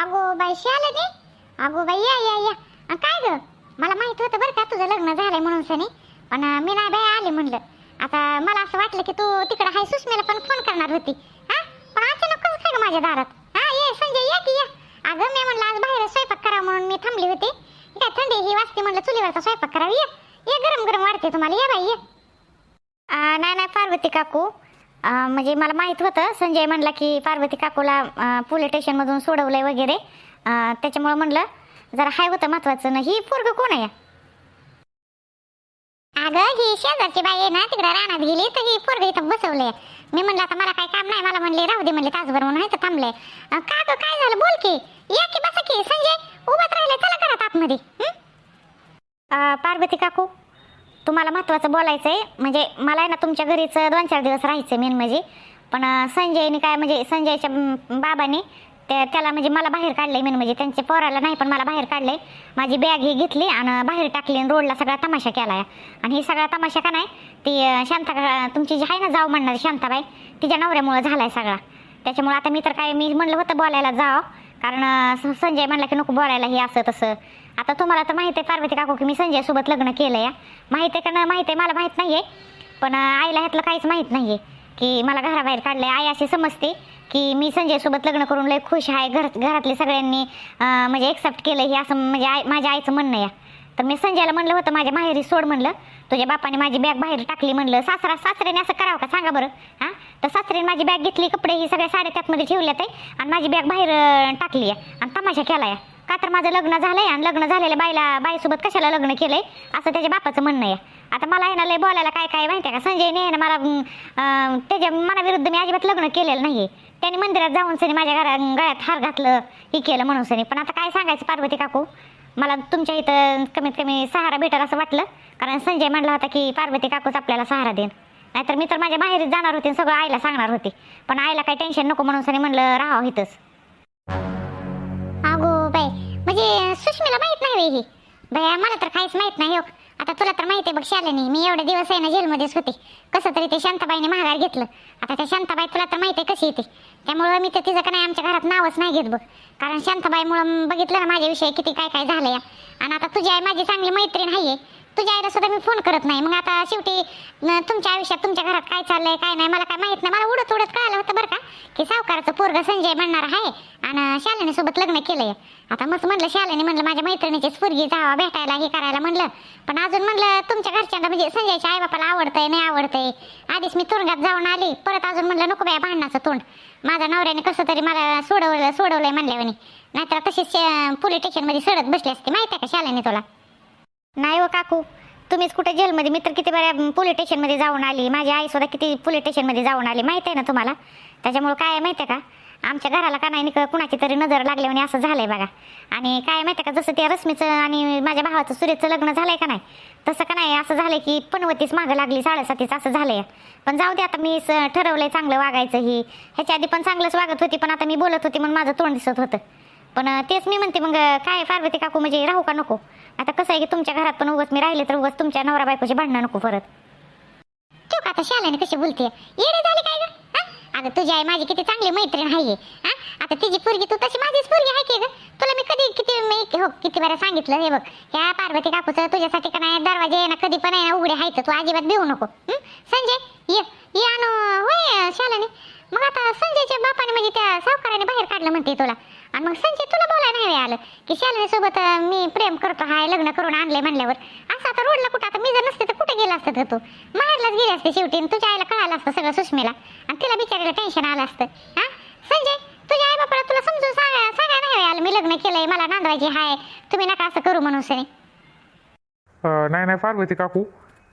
अगो बाई शाल नी अगो बाई या या या. अं, काय ग? मला माहीत होतं बरं का तुझं लग्न झालंय म्हणून सनी. पण अं, मी नाही बाई आले म्हणलं. आता मला असं वाटलं की तू तिकडे हाय सुषमेला पण फोन करणार होती. हा? पण अचानक कसं काय ग माझ्या दारात? हा ये संजय या की या. अगं मी म्हणलं आज बाहेर स्वयंपाक करा म्हणून मी थांबली होती. काय थंडी ही वाजते म्हणलं चुलीवरचा स्वयंपाक करावा ये. ये गरम गरम वाढते तुम्हाला. या बाई ये. अं, नाही नाही पार्वती काकू. म्हणजे मला माहीत होतं संजय म्हणला की पार्वती काकूला पोलीस स्टेशनमधून सोडवलंय वगैरे. त्याच्यामुळं म्हणलं जरा हाय होतं महत्वाचं ना ही पोरग कोण आहे? अगं ही शेजारची बाई आहे ना तिकडे रानात गेली तर ही पोरग इथं बसवलंय. मी म्हणलं आता मला काही काम नाही मला म्हणले राहू दे म्हणले तासभर म्हणून इथं थांबले का गं काय झालं? बोल की. या की बसा की. संजय उभाच राहिले चला घरात आतमध्ये. हं? पार्वती काकू? तुम्हाला महत्त्वाचं बोलायचं आहे म्हणजे मला आहे ना तुमच्या घरीच दोन चार दिवस राहायचं मेन म्हणजे. पण संजयने काय म्हणजे संजयच्या बाबाने त्या त्याला म्हणजे मला बाहेर काढलंय मेन म्हणजे. त्यांच्या पोराला नाही पण मला बाहेर काढलंय. माझी बॅग ही घेतली आणि बाहेर टाकली आणि रोडला सगळा तमाशा केला आणि ही सगळा तमाशा का नाही ती शांता तुमची जी आहे ना जाऊ म्हणणार शांताबाई तिच्या नवऱ्यामुळं झालाय सगळा. त्याच्यामुळे आता मी तर काय मी म्हणलं होतं बोलायला जावं. कारण संजय म्हणला की नको बोलायला हे असं तसं. आता तुम्हाला तर माहिती आहे पार्वती काकू की मी संजयसोबत लग्न केलं या माहिती आहे का ना माहिती आहे मला माहीत नाही आहे पण आईला ह्यातलं काहीच माहीत नाही आहे की मला घराबाहेर काढलं आहे आई अशी समजते की मी संजयसोबत लग्न करून लय खुश आहे घर घरातले सगळ्यांनी म्हणजे एक्सेप्ट केलं हे असं म्हणजे आई माझ्या आईचं म्हणणं या तर मी संजयला म्हणलं होतं माझ्या माहेरी सोड म्हणलं. तुझ्या बापाने माझी बॅग बाहेर टाकली म्हणलं. सासरा सासऱ्याने असं करावं का? सांगा बरं. हां? तर सासऱ्याने माझी बॅग घेतली कपडे ही सगळ्या साड्या त्यातमध्ये ठेवल्यात आहे आणि माझी बॅग बाहेर टाकली आहे आणि तमाशा केला आहे. का तर माझं लग्न झालं आहे आणि लग्न झालेल्या बाईला बाईसोबत कशाला लग्न केलं आहे असं त्याच्या बापाचं म्हणणं आहे. आता मला आहे ना लय बोलायला काय काय माहिती आहे का? संजयने ना मला त्याच्या मनाविरुद्ध मी अजिबात लग्न केलेलं नाही त्याने मंदिरात जाऊन सनी माझ्या घरा गळ्यात हार घातलं हे केलं म्हणून सनी. पण आता काय सांगायचं पार्वती काकू? मला तुमच्या इथं कमीत कमी सहारा भेटेल असं वाटलं. कारण संजय म्हणला होता की पार्वती काकूच आपल्याला सहारा देईन. नाहीतर मी तर माझ्या बाहेरच जाणार होते आणि सगळं आईला सांगणार होते. पण आईला काही टेन्शन नको म्हणून सनी म्हणलं राहावं इथंच. अगो बाई म्हणजे सुष्मीला माहीत नाही हे. ही मला तर काहीच माहीत नाही हो. आता तुला तर माहिती आहे बघ शालिनी मी एवढे दिवस आहे ना जेलमध्येच होते. कसं तरी ते शांताबाईने माघार घेतलं. आता त्या शांताबाई तुला तर माहिती आहे कशी येते त्यामुळं मी तर तिचं का नाही आमच्या घरात नावच नाही घेत बघ. कारण शांताबाईमुळं बघितलं ना माझ्याविषयी किती काय काय झालं या आणि आता तुझी आई माझी चांगली मैत्रीण आहे तुझ्या आईला सुद्धा मी फोन करत नाही. मग आता शेवटी तुमच्या आयुष्यात तुमच्या घरात काय चाललंय काय नाही मला काय माहीत नाही. मला उडत उडत कळालं होतं बरं का की सावकाराचं पोरग संजय म्हणणार आहे आणि शालेने सोबत लग्न केलंय. आता मग म्हणलं शालेने म्हणलं माझ्या मैत्रिणीचीच पोरगी जावा भेटायला हे करायला म्हणलं. पण अजून म्हणलं तुमच्या घरच्यांना म्हणजे संजयच्या आईबापाला आवडतंय नाही आवडतंय. आधीच मी तुरुंगात जाऊन आली परत अजून म्हणलं नको बाया भांडणाचं तोंड. माझ्या नवऱ्याने कसं तरी मला सोडवलं सोडवलंय म्हणल्यावानी नाहीतर तशीच पोलीस स्टेशनमध्ये सडत बसली असते माहिती आहे का शालेने तुला? नाही हो काकू. तुम्हीच कुठे जेलमध्ये मी तर किती बऱ्या पोलीस स्टेशनमध्ये जाऊन आली. माझी आई सुद्धा किती पोलीस स्टेशनमध्ये जाऊन आली. माहिती आहे ना तुम्हाला? त्याच्यामुळं काय आहे माहिती आहे का? आमच्या घराला का नाही निक- कुणाची तरी नजर लागल्याने असं झालंय बघा. आणि काय माहिती आहे का जसं त्या रश्मीचं आणि माझ्या भावाचं सुरेशचं लग्न झालंय का नाही तसं का नाही असं झालंय की पनवतीच मागं लागली साडेसातीच असं झालंय. पण जाऊ दे आता मी स- ठरवलंय चांगलं वागायचं ही. ह्याच्या आधी पण चांगलंच वागत होती पण आता मी बोलत होती म्हणून माझं तोंड दिसत होतं. पण अं, तेच मी म्हणते मग अं, काय पार्वती काकू म्हणजे राहू का नको? आता कसं आहे की तुमच्या घरात पण उगस मी राहिले तर उगस तुमच्या नवरा बायकोची भांडणं नको परत. तू का आता शाळेने कशी बोलते येडे झाले काय अगं तुझी आई माझी किती चांगली मैत्रीण आहे हा? आता तिची पोरगी तू तशी माझीच पोरगी आहे की ग? तुला मी कधी किती मी हो किती वेळा सांगितलं हे बघ. ह्या पार्वती काकूचं तुझ्यासाठी का नाही दरवाजे आहे ना कधी पण आहे ना उघडे आहेत तू अजिबात देऊ नको. संजय ये. ये आणू होय शालाने. मग आता संजयच्या बापाने म्हणजे त्या सावकाराने बाहेर काढलं म्हणते तुला. आणि मग संजय तुला बोलायला नाही आलं. की शालिनी सोबत मी प्रेम करतो हाय लग्न करून आणले म्हणल्यावर. असं आता रोडला कुठं आता मी जर नसते तर कुठे गेला असतं तू? माहेरलाच गेले असते शेवटी तुझ्या आईला कळालं असतं सगळं सुषमेला. आणि तिला बिचारीला टेन्शन आलं असतं. हा? संजय तुझ्या आई बापाला तुला समजून सांगा सांगा नाही आलं. मी लग्न केलंय मला नांदवायची हाय. तुम्ही नका असं करू म्हणून सरे अं, नाही नाही पार्वती काकू.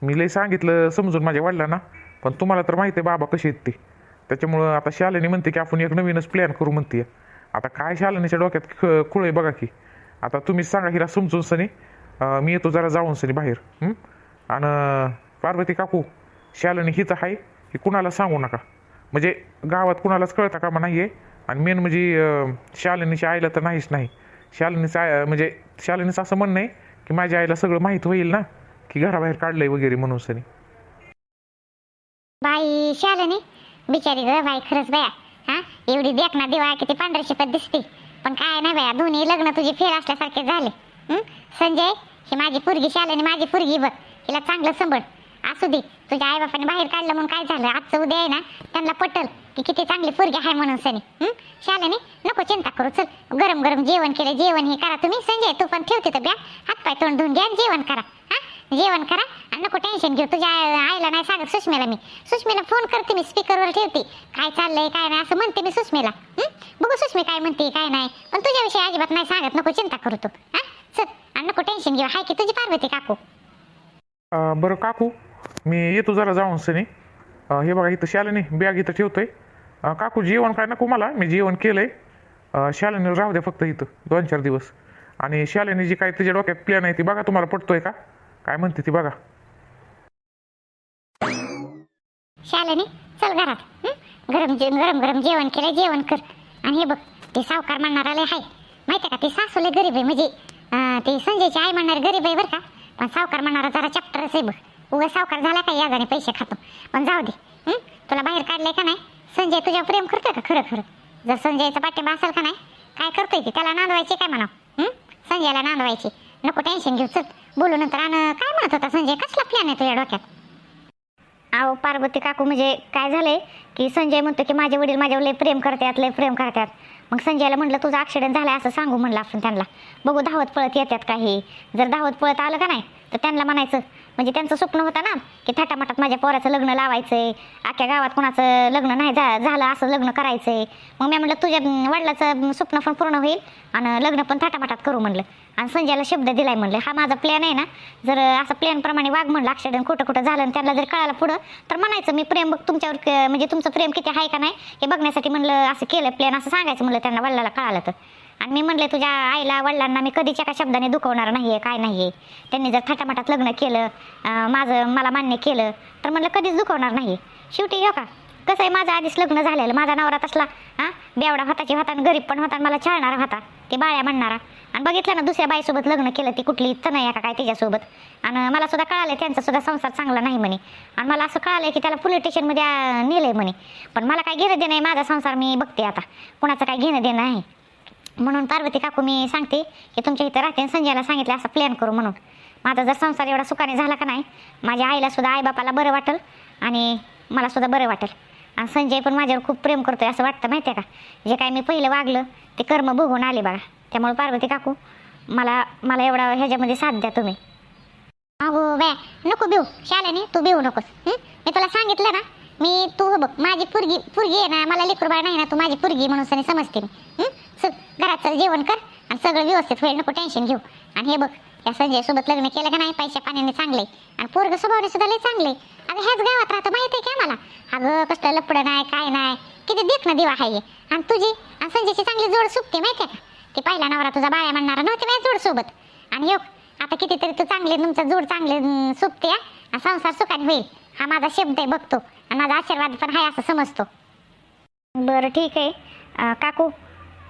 मी लई सांगितलं समजून माझ्या वडिलांना. पण तुम्हाला तर माहिती आहे बाबा कशी आहेत ते. त्याच्यामुळं आता शालिनी म्हणते की आपण एक नवीनच प्लॅन करू म्हणते आता काय शालनीच्या डोक्यात? ख खुळ आहे बघा की. आता तुम्हीच सांगा हिला समजून सनी. मी येतो जरा जाऊन सनी बाहेर. आणि पार्वती काकू शालनी हिचं आहे की कुणाला सांगू नका. म्हणजे गावात कुणालाच कळता कामा नाही आहे आणि मेन म्हणजे शालिनीच्या आईला तर नाहीच नाही. शालिनीचं आय म्हणजे शालिनीचं असं म्हणणं आहे की माझ्या आईला सगळं माहीत होईल ना की घराबाहेर काढलंय वगैरे म्हणून सनी. बाई शालिनी. बिचारी ग बाई खरंच बाया. हा? एवढी देखना देवा किती पांढऱ्या शिपत दिसते. पण काय नाही बाया दोन्ही लग्न तुझे फेर असल्यासारखे झाले. संजय ही माझी पुरगी शालेनी माझी पुरगी बघ. हिला चांगलं संभळ. असू दे तुझ्या आई बापाने बाहेर काढलं म्हणून काय झालं? आजचं उद्या आहे ना त्यांना पटल की किती चांगली पोरगी आहे म्हणून सनी. हं? शालेनी नको चिंता करू चल. गरम गरम जेवण केलं जेवण हे करा तुम्ही. संजय तू पण ठेवते तर बॅग. हातपाय तोंड धुवून घ्या जेवण करा. हा? जेवण करा आणि नको टेन्शन घेऊ. तुझ्या आईला नाही सांगत सुषमेला मी. सुषमेला फोन करते मी स्पीकरवर ठेवते. काय चाललंय काय नाही असं म्हणते मी सुषमेला. बघू सुषमे काय म्हणते काय नाही. पण तुझ्याविषयी अजिबात नाही सांगत नको चिंता करू तू. हा? चल आणि नको टेन्शन घेऊ. हाय की तुझी पार्वती काकू? बरं काकू मी येतो जरा जाऊन सनी. हे बघा इथं शालिनी बॅग इथं ठेवतोय. काकू जेवण काय नको मला. मी जेवण केलंय. अं, राहू द्या फक्त इथं दोन चार दिवस. आणि शालिनी जी काय तिच्या डोक्यात प्लॅन आहे ती बघा तुम्हाला पटतोय का? काय म्हणते ती बघा. शालिनी चल घरात. हं? गरम जे गरम गरम जेवण केलं जेवण कर. आणि हे बघ ते सावकार म्हणणाराले आहे हाय. माहिती का ते सासूले गरीब आहे. म्हणजे अं, ते संजयची आई म्हणणारे गरीब आहे बरं का. पण सावकार म्हणणारा जरा चॅप्टरच आहे बघ. उगा सावकार झाला का याजाने पैसे खातो. पण जाऊ दे. हं? तुला बाहेर काढलंय का नाही? संजय तुझ्या प्रेम करतोय का? खरं खरं. जर संजयचा पाठिंबा असेल का नाही? काय करतोय ते? त्याला नांदवायचे काय म्हणा संजयला नांदवायचे. नको टेन्शन घेऊ चल बोलू नंतर आणि काय म्हणत होता संजय? कसला प्लॅन आहे तुझ्या डोक्यात? अहो पार्वती काकू म्हणजे काय झालंय की संजय म्हणतो की माझे वडील माझ्यावर लय प्रेम करतात लय प्रेम करतात. मग संजयला म्हटलं तुझा ॲक्सिडेंट झालाय असं सांगू म्हणलं आपण त्यांना. बघू धावत पळत येतात काही जर धावत पळत आलं का नाही तर त्यांना म्हणायचं. म्हणजे त्यांचं स्वप्न होतं ना की थाटामाटात माझ्या पोराचं लग्न लावायचं आहे अख्ख्या गावात कोणाचं लग्न नाही झा झालं असं लग्न करायचं आहे मग मी म्हटलं तुझ्या वडिलाचं स्वप्न पण पूर्ण होईल आणि लग्न पण थाटामाटात करू म्हणलं. आणि संजयला शब्द दिलाय म्हणलं हा माझा प्लॅन आहे ना जर असं प्लॅनप्रमाणे वाघ म्हणलं ॲक्सिडेंट कुठं कुठं झालं आणि त्यांना जर कळालं पुढं तर म्हणायचं मी प्रेम बघ तुमच्यावर क- म्हणजे तुमचं प्रेम किती आहे का नाही हे बघण्यासाठी म्हणलं असं केलं प्लॅन असं सांगायचं म्हणलं त्यांना वडिलाला कळालं तर. आणि मी म्हणले तुझ्या आईला वडिलांना मी कधीच्या एका शब्दाने दुखवणार नाही आहे काय नाही आहे त्यांनी जर थाटामाटात लग्न केलं माझं मला मान्य केलं तर म्हणलं कधीच दुखवणार नाही शेवटी हो का कसं आहे माझं आधीच लग्न झालेलं माझा नवरा तसला हां? बेवडा होताची होता आणि गरीब पण होता आणि मला छळणारा होता. ते बाळ्या म्हणणारा. आणि बघितलं ना दुसऱ्या बाईसोबत लग्न केलं ती कुठली इथं नाही का काय त्याच्यासोबत आणि मला सुद्धा कळालं त्यांचा सुद्धा संसार चांगला नाही म्हणे. आणि मला असं कळालं की त्याला पोलीस स्टेशनमध्ये नेलं नेलंय म्हणे. पण मला काय घेणं देणं आहे माझा संसार मी बघते आता. कुणाचं काय घेणं देणं आहे. म्हणून पार्वती काकू मी सांगते की तुमच्या इथं राहते आणि संजयला सांगितलं असं प्लॅन करू म्हणून. माझा जर संसार एवढा सुखाने झाला का नाही माझ्या आईला सुद्धा आईबापाला बरं वाटेल आणि मला सुद्धा बरं वाटेल. आणि संजय पण माझ्यावर खूप प्रेम करतोय असं वाटतं माहिती आहे का? जे काय मी पहिलं वागलं ते कर्म बघून आले बघा. त्यामुळे पार्वती काकू मला मला एवढा ह्याच्यामध्ये साथ द्या तुम्ही. अगो बे नको बिऊ शाल्याने तू बिऊ नकोस. मी तुला सांगितलं ना मी तू बघ माझी पुरगी पुरगी आहे ना मला लेकरूबाळ नाही ना तू माझी पुरगी म्हणून सनी समजते मी. चल घरात चल जेवण कर आणि सगळं व्यवस्थित होईल नको टेन्शन घेऊ. आणि हे बघ या संजय सोबत लग्न केलं का नाही पैसे पाण्याने चांगले. आणि पोरग स्वभावने सुद्धा लय चांगले. अगं ह्याच गावात राहतं माहीत आहे का मला अगं कसलं लपडं नाही काय नाही. किती देख ना दिवा आहे आणि तुझी आणि संजयची चांगली जोड सुटते माहिती आहे का? ते पहिला नवरा तुझा बाया म्हणणार नव्हते माझ्या जोड सोबत आणि योग आता कितीतरी तू चांगले तुमचा जोड चांगले सुटते आणि संसार सुखाने होईल. हा माझा शब्द आहे बघतो. आणि माझा आशीर्वाद पण आहे असं समजतो. बरं ठीक आहे. काकू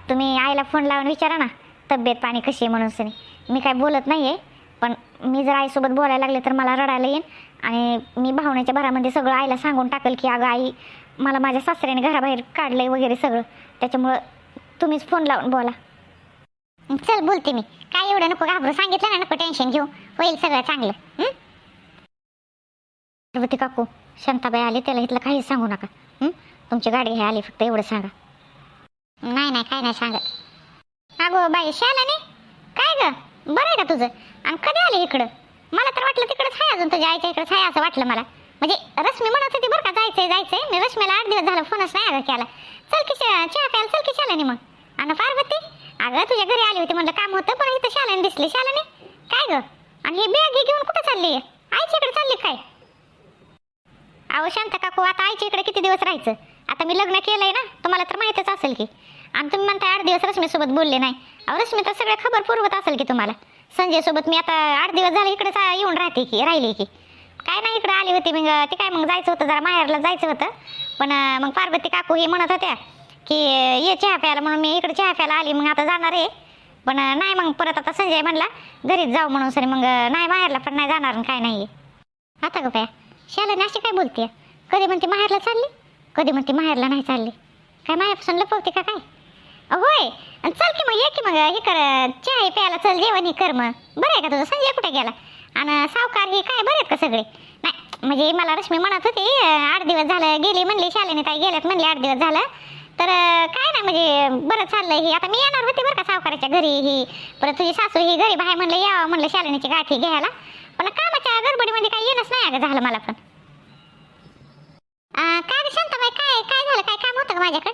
तुम्ही आईला फोन लावून विचारा ना. तब्येत पाणी कशी आहे म्हणून सनी. मी काय बोलत नाही आहे पण मी जर आईसोबत बोलायला लागले तर मला रडायला येईन. आणि मी भावनेच्या भरामध्ये सगळं आईला सांगून टाकेल की अगं आई मला माझ्या सासऱ्याने घराबाहेर काढलंय वगैरे सगळं. त्याच्यामुळं तुम्हीच फोन लावून बोला. चल बोलते मी. काय एवढं नको घाबरू. सांगितलं ना नको टेन्शन घेऊ. होईल सगळं चांगलं. पार्वती काकू शांताबाई आली त्याला इथलं काहीच सांगू नका. तुमची गाडी हे आली फक्त एवढं सांगा. नाही नाही काय नाही सांगत. अगो बाई शालाने? काय ग? बरं आहे का तुझं? आणि कधी आले इकडं? मला तर वाटलं तिकडंच आहे अजून तुझ्या आईच्या इकडंच आहे असं वाटलं मला. म्हणजे रश्मी म्हणत होती बरं का जायचंय जायचंय. मी रश्मीला आठ दिवस झालं फोनच नाही अगं केला. चल की चहा प्यायला चल की शालाने मग. आणि पार्वती अगं तुझ्या घरी आली होती म्हणलं काम होतं पण इथं शालाने दिसली. शालेने काय गं? आणि हे बॅग घेऊन कुठं चालली आईच्या इकडे चालली काय? अहो शांत काकू आता आईच्या इकडे किती दिवस राहायचं? आता मी लग्न केलं आहे ना तुम्हाला तर माहीतच असेल की. आणि तुम्ही म्हणताय आठ दिवस रश्मीसोबत बोलले नाही. अहो रश्मी तर सगळं खबर पुरवत असेल की तुम्हाला. संजयसोबत मी आता आठ दिवस झाले इकडेच येऊन राहते की राहिली की. काय नाही इकडे आली होती मग ते काय मग जायचं होतं जरा माहेरला जायचं होतं. पण मग पार्वती काकू हे म्हणत होत्या की ये चहा प्यायला म्हणून मी इकडे चहा प्यायला आली मग आता जाणार आहे. पण नाही मग परत आता संजय म्हणला घरीच जाऊ म्हणून सरी मग नाही माहेरला पण नाही जाणार काय नाही आता का बाया शाला अशी काय बोलते कधी म्हणते माहेरला चालली? कधी म्हणते माहेरला नाही चालली. काय माझ्यापासून लपवते का काय? होय. आणि चल की मग ये की मग हे कर चहा प्यायला चल जेवण हे कर मग. बरं आहे का तुझं? संजय कुठे गेला? आणि सावकार हे काय बरे आहेत का सगळे? नाही म्हणजे मला रश्मी म्हणत होती आठ दिवस झालं गेली म्हणली शालेने ताई गेल्यात म्हणली आठ दिवस झालं. तर काय नाही म्हणजे बरं चाललंय हे. आता मी येणार होते बरं का सावकाराच्या घरी ही. परत तुझी सासू ही घरी बाहेर म्हणलं यावं म्हणलं शालेनेची गाठी घ्यायला. पण कामाच्या गडबडीमध्ये काही येणंच नाही अगं झालं मला पण. काय सांगता शांताबाई काय काय झालं? काय काम होतं का माझ्याकडे?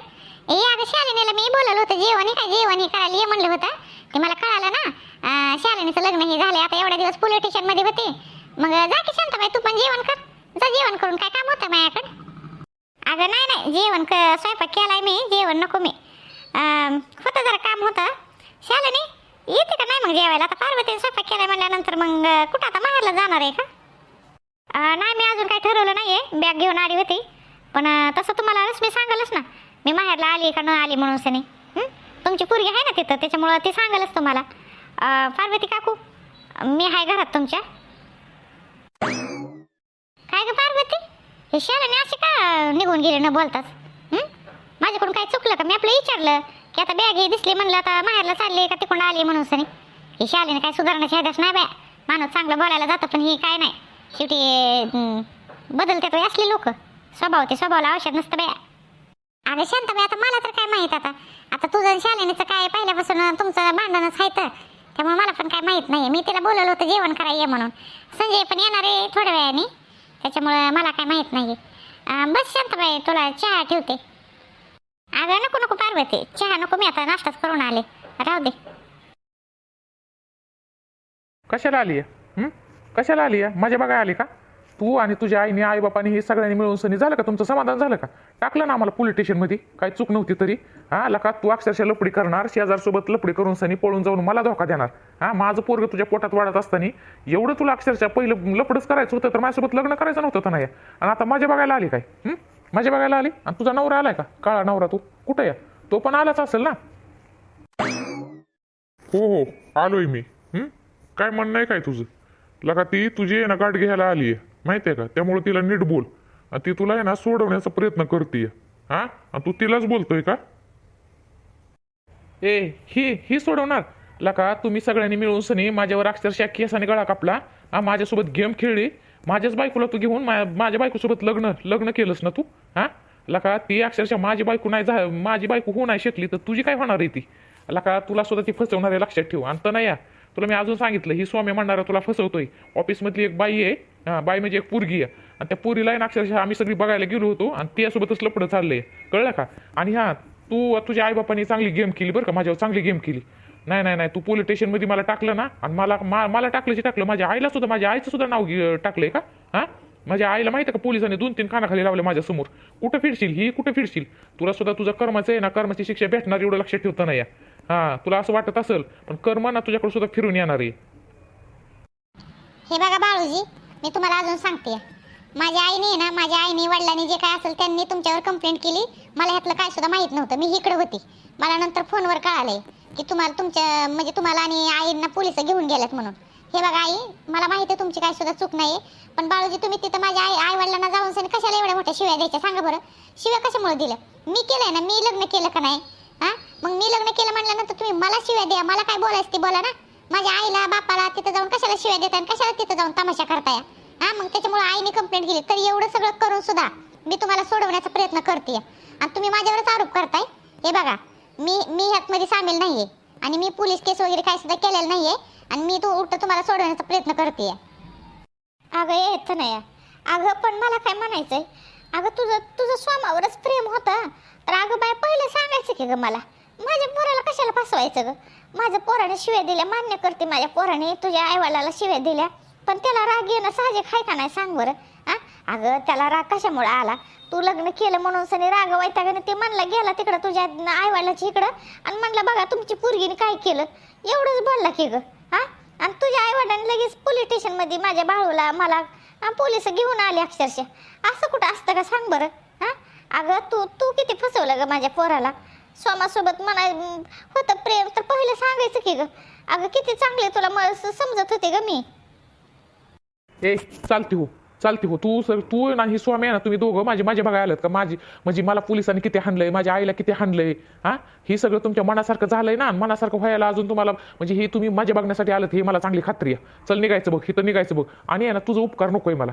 ए अगं शालिनीला मी बोलवलं होतं जेवण काय जेवण हे करायला ये म्हणलं होतं. ते मला कळालं ना. शालिनीचं लग्न हे झालं आता एवढ्या दिवस पोलीस स्टेशनमध्ये होते. मग जा की शांताबाई तू पण जेवण कर. जा जेवण करून काय काम होतं माझ्याकडे? अगं नाही नाही जेवण क स्वयंपाक केलाय मी जेवण नको मी. होतं जरा काम होतं. शालिनी येते का नाही मग जेवायला? आता पार्वतीने स्वयंपाक केलाय म्हणल्यानंतर मग कुठं आता माहेरला जाणार आहे का? नाही मी अजून काही ठरवलं नाही आहे बॅग घेऊन आली होती. पण तसं तुम्हाला रश्मी सांगालच ना. मी माहेरला आली का न आली म्हणून सनी. तुमची पोरगी आहे ना तिथं त्याच्यामुळं ती सांगालच तुम्हाला. पार्वती काकू मी आहे घरात तुमच्या. काय ग पार्वती? हे शाळेने असे का निघून गेले न बोलताच? माझ्याकडून काय चुकलं का? मी आपलं विचारलं की आता बॅग हे दिसली म्हणलं आता माहेरला चालली का तिकडून आली म्हणून सनी. हे शाळेने काय सुधारण्याची हदास नाही बाय माणूस चांगलं बोलायला जातं पण ही काय नाही. शेवटी हं, बदलते तो असले लोक. स्वभाव ते स्वभावाला औषध नसतं बाय अगं शांत आता मला तर काय माहीत आता. आता तुझं आणि शालिनीचं काय पहिल्यापासून तुमचं भांडणच आहे तर. त्यामुळे मला पण काय माहीत नाही मी तिला बोलवलं होतं जेवण करायला म्हणून. संजय पण येणार आहे थोड्या वेळाने. त्याच्यामुळं मला काय माहीत नाही बस शांतबाई तुला चहा ठेवते. अगं नको नको पार्वती. चहा नको मी आता नाश्ताच करून आले. राहू दे. कशाला आली आहे कशाला आली आहे माझ्या बघा आली का? तू आणि तुझ्या आईने आई बापाने हे सगळ्यांनी मिळून सनी झालं का? तुमचं समाधान झालं का? टाकलं ना आम्हाला पोलीस स्टेशनमध्ये काय चूक नव्हती तरी. हा लका तू अक्षरशः लपडी करणार शेजारसोबत लपडी करून सनी पळून जाऊन मला धोका देणार. हा माझं पोरग तुझ्या पोटात वाढत असताना एवढं तुला अक्षरशः पहिलं लपडच करायचं होतं तर माझ्यासोबत लग्न करायचं नव्हतं तर नाही. आणि आता माझ्या बघायला आली काय? माझ्या बघायला आली? आणि तुझा नवरा आलाय का? काळा नवरा तू. कुठे या तो पण आलाच असेल ना? हो हो. आलोय मी. काय म्हणणं आहे काय तुझं? लगा ती तुझी आहे ना गाठ घ्यायला आली आहे माहिती आहे का? त्यामुळे तिला नीट बोल. आणि ती तुला आहे ना सोडवण्याचा प्रयत्न करते हा? आणि तू तिलाच बोलतोय का? ए ही ही सोडवणार? लका तुम्ही सगळ्यांनी मिळून सनी माझ्यावर अक्षरशः केसाने गळा कापला. हा माझ्यासोबत गेम खेळली. माझ्याच बायकोला तू घेऊन माझ्या बायकोसोबत लग्न लग्न केलंस ना तू? हा? लका ती अक्षरशः माझी बायको नाही झा माझी बायको होऊ नाही शकली तर तुझी काय होणार आहे ती? लका तुला सुद्धा ती फसवणार आहे लक्षात ठेव. आणि तर नाही या तुला मी अजून सांगितलं ही स्वामी म्हणणारा तुला फसवतोय. ऑफिसमधली एक बाई आहे हा बाई म्हणजे एक पोरगी आहे. आणि त्या पुरीला आहे ना अक्षरशः आम्ही सगळी बघायला गेलो होतो आणि त्यासोबतच लपडं चाललंय. कळलं का? आणि हा तू तुझ्या आईबापांनी चांगली गेम केली बरं का माझ्यावर चांगली गेम केली. नाही नाही नाही तू पोलीस स्टेशनमध्ये मला टाकलं ना आणि मला मा- मला टाकलं जे टाकलं माझ्या आईला सुद्धा माझ्या आईचं सुद्धा नाव टाकलंय का? हा? माझ्या आईला माहिती का पोलिसांनी दोन तीन कानाखाली लावले माझ्यासमोर. कुठं फिरशील? ही कुठं फिरशील? तुला सुद्धा तुझं कर्माचं आहे ना कर्माची शिक्षा भेटणार एवढं लक्षात ठेवता नाही हा तुला असं वाटत असेल पण कर्म ना तुझ्याकडे सुद्धा फिरून येणार आहे. हे बघा बाळूजी मी तुम्हाला अजून सांगते. माझ्या आईने ना माझ्या आईने वडिलांनी जे काय असेल त्यांनी तुमच्यावर कंप्लेंट केली. मला ह्यातलं काय सुद्धा माहीत नव्हतं मी इकडे होती. मला नंतर फोनवर कळालंय की तुम्हाला तुमच्या म्हणजे तुम्हाला आणि आईंना पोलीस घेऊन गेल्यात म्हणून. हे बघा आई मला माहिती आहे तुमची काय सुद्धा चूक नाही पण बाळूजी तुम्ही तिथं माझ्या आई आई वडिलांना जाऊन सनी कशाला एवढ्या मोठ्या शिव्या द्यायच्या सांगा बरं. शिव्या कशामुळे दिलं मी केलंय ना मी लग्न केलं का नाही? हा? मग मी लग्न केलं म्हणल्यानंतर तुम्ही मला शिव्या द्या. मला काय बोलायचं ते बोला ना. माझ्या आईला बापाला तिथं जाऊन कशाला शिव्या देताय आणि कशाला तिथं जाऊन तमाशा करताय? हा? मग त्याच्यामुळे आईने कंप्लेंट केली. तर एवढं सगळं करून सुद्धा मी तुम्हाला सोडवण्याचा प्रयत्न करते आणि तुम्ही माझ्यावरच आरोप करताय? हे बघा मी मी ह्यातमध्ये सामील नाहीये. आणि मी पोलीस केस वगैरे काय सुद्धा केलेलं नाहीये. आणि मी तो उलट तुम्हाला सोडवण्याचा प्रयत्न करते अगं येत नाही अगं पण मला काय म्हणायचंय? अगं तुझं तुझं स्वामावरच प्रेम होतं. तर अगं बाय पहिलं सांगायचं की ग मला? माझ्या पोराला कशाला फसवायचं ग? माझ्या पोराने शिव्या दिल्या मान्य करते माझ्या पोराने तुझ्या आईवालाला शिव्या दिल्या. पण त्याला राग येणं साहजिक आहे का नाही सांग बरं. हा अगं त्याला राग कशामुळे आला? तू लग्न केलं म्हणून सनी राग वैतागाने ते म्हणला गेला तिकडं तुझ्या आईवालाच्या इकडं. आणि म्हणला बघा तुमची पोरगीने काय केलं? एवढंच बोलला की ग. हा आणि तुझ्या आईवडिलांनी लगेच पोलीस स्टेशनमध्ये माझ्या बाळूला मला पोलीस घेऊन आले अक्षरशः. असं कुठं असतं का? सांग बरं. हां? अगं तू तू किती फसवलं ग माझ्या पोराला. सोमासोबत मना होतं प्रेम. तर पहिलं सांगायचं की ग. अगं किती चांगले तुला म- समजत होते ग मी. ए चालते हो. चालते हो. तू सर तू नाही स्वामी आहे ना तुम्ही दोघं माझे माझ्या बघायला आलात का? माझी म्हणजे मला पोलिसांनी किती हाणलंय माझ्या आईला किती हाणलंय हा? हे सगळं तुमच्या मनासारखं झालंय ना? मनासारखं व्हायला अजून तुम्हाला म्हणजे हे तुम्ही माझ्या बघण्यासाठी आलं हे मला चांगली खात्री आहे. चल निघायचं बघ हे तर निघायचं बघ. आणि आहे ना तुझं उपकार नकोय मला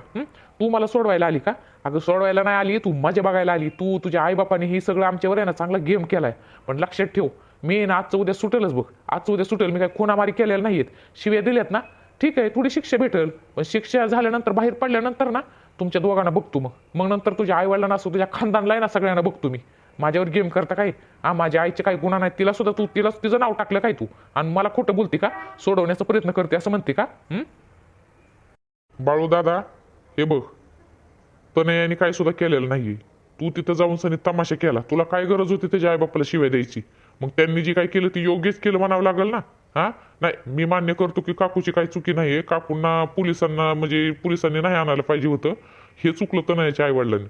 तू मला सोडवायला आली का? अगं सोडवायला नाही आली तू माझ्या बघायला आली. तू तुझ्या आईबापाने हे सगळं आमच्यावर आहे ना चांगला गेम केलाय. पण लक्षात ठेव मी ना आजचं उद्या सुटेलच बघ. आजचं उद्या सुटेल मी काय खुनामारी केलेलं नाहीयेत. शिव्या दिल्यात ना? ठीक आहे थोडी शिक्षा भेटेल. पण शिक्षा झाल्यानंतर बाहेर पडल्यानंतर ना तुमच्या दोघांना बघतो मग. मग नंतर तुझ्या आईवडिलांना असो तुझ्या खानदानला ना सगळ्यांना बघतो मी. माझ्यावर गेम करता काय? हा माझ्या आईचे काही गुन्हा नाही तिला सुद्धा तू तिला तिचं नाव टाकलं काय तू? आणि मला खोटं बोलते का? सोडवण्याचा प्रयत्न करते असं म्हणते का? बाळू दादा हे बघ. तनयाने काय सुद्धा केलेलं नाहीये. तू तिथं जाऊन सनी तमाशा केला. तुला काय गरज होती त्याच्या आईबापाला शिवाय द्यायची? मग त्यांनी जे काय केलं ते योग्यच केलं म्हणावं लागेल ना? हा? नाही मी मान्य करतो की काकूची काही चुकी नाहीये. काकूंना पोलिसांना म्हणजे पोलिसांनी नाही आणायला पाहिजे होतं. हे चुकलं तर नाहीच्या आईवडिलांनी.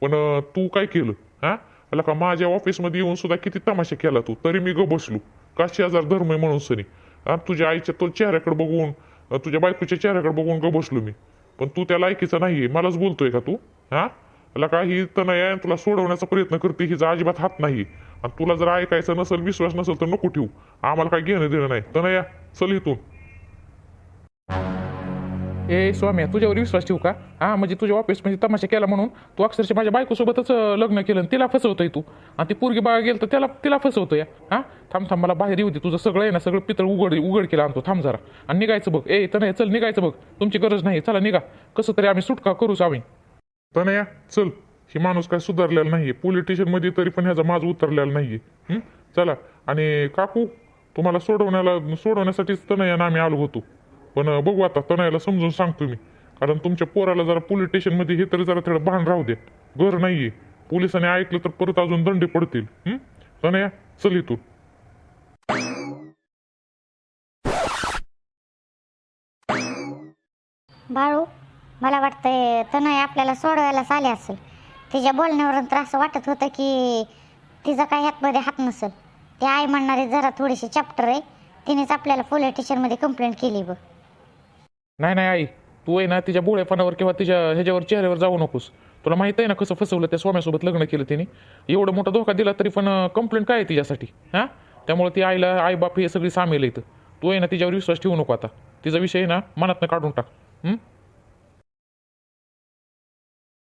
पण तू काय केलं? हा? आला का माझ्या ऑफिसमध्ये येऊन सुद्धा किती तमाशा केला तू? तरी मी ग बसलो. का शेजार धर्म आहे म्हणून सनी. हा तुझ्या आईच्या तो चेहऱ्याकडे बघून तुझ्या बायकोच्या चेहऱ्याकडे बघून ग बसलो मी. पण तू त्या लायकीचा नाहीये. मलाच बोलतोय का तू? हा? मला काय ही तनया तुला सोडवण्याचा प्रयत्न करते हिचा अजिबात हात नाही. आणि तुला जर ऐकायचं नसेल विश्वास नसेल तर नको ठेवू. आम्हाला काय घेणं देणं नाही. तनया चल इथून. ए स्वामी तुझ्यावर विश्वास ठेवू का? हा म्हणजे तुझ्या ऑफिस म्हणजे तमाशा केला म्हणून तू अक्षरशः माझ्या बायकोसोबतच लग्न केलं आणि तिला फसवतोय तू. आणि ती पोरगी बाळा गेल तर त्याला तिला फसवतोय. हा? थांब थांब मला बाहेर येऊ दे. तुझं सगळं आहे ना सगळं पितळ उघड उघड केलं आणतो. थांब जरा. आणि निघायचं बघ. ए तर नाही. चल निघायचं बघ. तुमची गरज नाही. चला निघा. कसं तरी आम्ही सुटका करूच आम्ही तनया चल. ही माणूस काय सुधारलेला नाहीये. पोलीसमध्ये तरी पण ह्याचा माज उतरलेला नाहीये. हं? चला. आणि काकू तुम्हाला सोडवण्याला सोडवण्यासाठीच तनयानं आम्ही आलो होतो. पण अं, बघू आता. तनयाला समजून सांगतो मी. कारण तुमच्या पोराला जरा पोलीसमध्ये हे तरी जरा थोडं भान राहू दे घर नाहीये. पोलिसांनी ऐकलं तर परत अजून दंडे पडतील. हं? तनया चल इथून. बाळू मला वाटतंय तनय आपल्याला सोडवायलाच आले असेल. तिच्या बोलण्यावरून तर असं वाटत होतं की तिचा काही हातमध्ये हात नसेल. ती आई म्हणणारी जरा थोडीशी चॅप्टर आहे. तिनेच आपल्याला पोलीस स्टेशनमध्ये कंप्लेंट केली बघ. नाही नाही आई. तू आहे ना तिच्या बोळेपणावर किंवा तिच्या ह्याच्यावर चेहऱ्यावर जाऊ नकोस. तुला माहीत आहे ना कसं फसवलं त्या स्वाम्यासोबत लग्न केलं तिने? एवढं मोठा धोका दिला तरी पण कंप्लेंट काय आहे तिच्यासाठी? हां? त्यामुळे ती आईला आई बाप हे सगळी सामील येतं तू आहे ना तिच्यावर विश्वास ठेवू नको आता. तिचा विषय आहे ना मनातनं काढून टाक. हं?